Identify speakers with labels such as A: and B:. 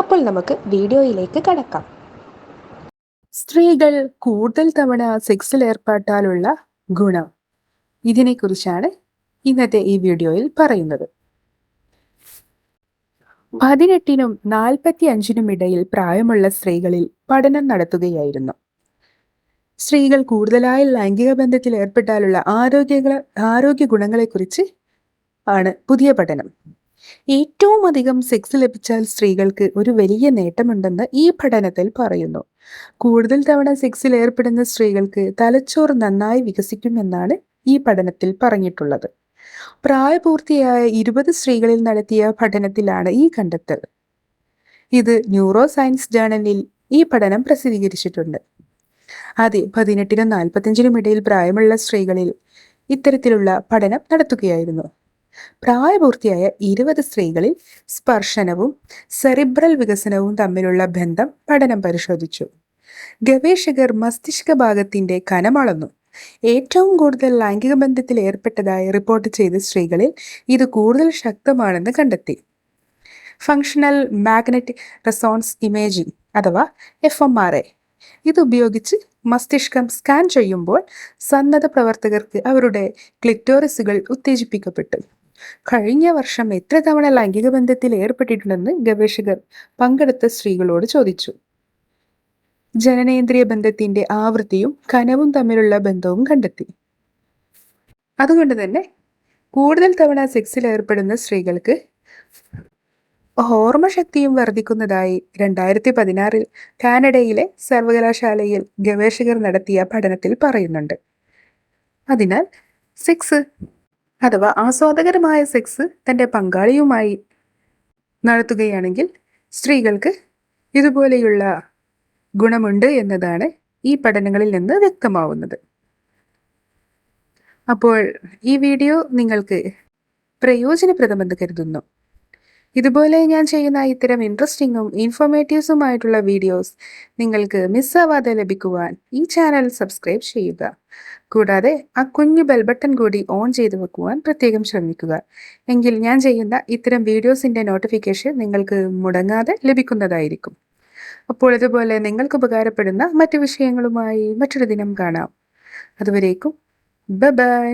A: അപ്പോൾ നമുക്ക് വീഡിയോയിലേക്ക് കടക്കാം.
B: സ്ത്രീകൾ കൂടുതൽ തവണ സെക്സിൽ ഏർപ്പെട്ടാലുള്ള ഗുണം. ഇതിനെക്കുറിച്ചാണ് ഇന്നത്തെ ഈ വീഡിയോയിൽ പറയുന്നത്. പതിനെട്ടിനും നാൽപ്പത്തി അഞ്ചിനും ഇടയിൽ പ്രായമുള്ള സ്ത്രീകളിൽ പഠനം നടത്തുകയായിരുന്നു. സ്ത്രീകൾ കൂടുതലായി ലൈംഗിക ബന്ധത്തിൽ ഏർപ്പെട്ടാലുള്ള ആരോഗ്യ ആരോഗ്യ ഗുണങ്ങളെക്കുറിച്ച് ആണ് പുതിയ പഠനം. ഏറ്റവും അധികം സെക്സ് ലഭിച്ചാൽ സ്ത്രീകൾക്ക് ഒരു വലിയ നേട്ടമുണ്ടെന്ന് ഈ പഠനത്തിൽ പറയുന്നു. കൂടുതൽ തവണ സെക്സിൽ ഏർപ്പെടുന്ന സ്ത്രീകൾക്ക് തലച്ചോറ് നന്നായി വികസിക്കുമെന്നാണ് ഈ പഠനത്തിൽ പറഞ്ഞിട്ടുള്ളത്. പ്രായപൂർത്തിയായ ഇരുപത് സ്ത്രീകളിൽ നടത്തിയ പഠനത്തിലാണ് ഈ കണ്ടെത്തൽ. ഇത് ന്യൂറോ സയൻസ് ജേണലിൽ ഈ പഠനം പ്രസിദ്ധീകരിച്ചിട്ടുണ്ട്. അതെ പതിനെട്ടിനും നാൽപ്പത്തിയഞ്ചിനും ഇടയിൽ പ്രായമുള്ള സ്ത്രീകളിൽ ഇത്തരത്തിലുള്ള പഠനം നടത്തുകയായിരുന്നു. പ്രായപൂർത്തിയായ ഇരുപത് സ്ത്രീകളിൽ സ്പർശനവും സെറിബ്രൽ വികസനവും തമ്മിലുള്ള ബന്ധം പഠനം പരിശോധിച്ചു. ഗവേഷകർ മസ്തിഷ്ക ഭാഗത്തിന്റെ കനമളന്നു. ഏറ്റവും കൂടുതൽ ലൈംഗിക ബന്ധത്തിൽ ഏർപ്പെട്ടതായി റിപ്പോർട്ട് ചെയ്ത സ്ത്രീകളിൽ ഇത് കൂടുതൽ ശക്തമാണെന്ന് കണ്ടെത്തി. ഫങ്ഷണൽ മാഗ്നറ്റിക് റെസോൺസ് ഇമേജിംഗ് അഥവാ എഫ് എം ആർ എ. ഇതുപയോഗിച്ച് മസ്തിഷ്കം സ്കാൻ ചെയ്യുമ്പോൾ സന്നദ്ധ പ്രവർത്തകർക്ക് അവരുടെ ക്ലിറ്റോറിസുകൾ ഉത്തേജിപ്പിക്കപ്പെട്ടു. കഴിഞ്ഞ വർഷം എത്ര തവണ ലൈംഗിക ബന്ധത്തിൽ ഏർപ്പെട്ടിട്ടുണ്ടെന്ന് ഗവേഷകർ പങ്കെടുത്ത സ്ത്രീകളോട് ചോദിച്ചു. ജനനേന്ദ്രിയ ബന്ധത്തിന്റെ ആവൃത്തിയും കനവും തമ്മിലുള്ള ബന്ധവും കണ്ടെത്തി. അതുകൊണ്ട് തന്നെ കൂടുതൽ തവണ സെക്സിൽ ഏർപ്പെടുന്ന സ്ത്രീകൾക്ക് ഓർമ്മശക്തിയും വർദ്ധിക്കുന്നതായി രണ്ടായിരത്തി പതിനാറിൽ കാനഡയിലെ സർവകലാശാലയിൽ ഗവേഷകർ നടത്തിയ പഠനത്തിൽ പറയുന്നുണ്ട്. അതിനാൽ സെക്സ് അഥവാ ആസ്വാദകരമായ സെക്സ് തന്റെ പങ്കാളിയുമായി നടത്തുകയാണെങ്കിൽ സ്ത്രീകൾക്ക് ഇതുപോലെയുള്ള ഗുണമുണ്ട് എന്നതാണ് ഈ പഠനങ്ങളിൽ നിന്ന് വ്യക്തമാവുന്നത്. അപ്പോൾ ഈ വീഡിയോ നിങ്ങൾക്ക് പ്രയോജനപ്രദമെന്ന് കരുതുന്നു. ഇതുപോലെ ഞാൻ ചെയ്യുന്ന ഇത്തരം ഇൻട്രസ്റ്റിംഗും ഇൻഫോർമേറ്റീവ്സുമായിട്ടുള്ള വീഡിയോസ് നിങ്ങൾക്ക് മിസ്സാവാതെ ലഭിക്കുവാൻ ഈ ചാനൽ സബ്സ്ക്രൈബ് ചെയ്യുക. കൂടാതെ ആ കുഞ്ഞു ബെൽ ബട്ടൺ കൂടി ഓൺ ചെയ്തു വെക്കുവാൻ പ്രത്യേകം ശ്രമിക്കുക. എങ്കിൽ ഞാൻ ചെയ്യുന്ന ഇത്തരം വീഡിയോസിന്റെ നോട്ടിഫിക്കേഷൻ നിങ്ങൾക്ക് മുടങ്ങാതെ ലഭിക്കുന്നതായിരിക്കും. അപ്പോൾ ഇതുപോലെ നിങ്ങൾക്ക് ഉപകാരപ്പെടുന്ന മറ്റു വിഷയങ്ങളുമായി മറ്റൊരു ദിനം കാണാം. അതുവരേക്കും ബൈ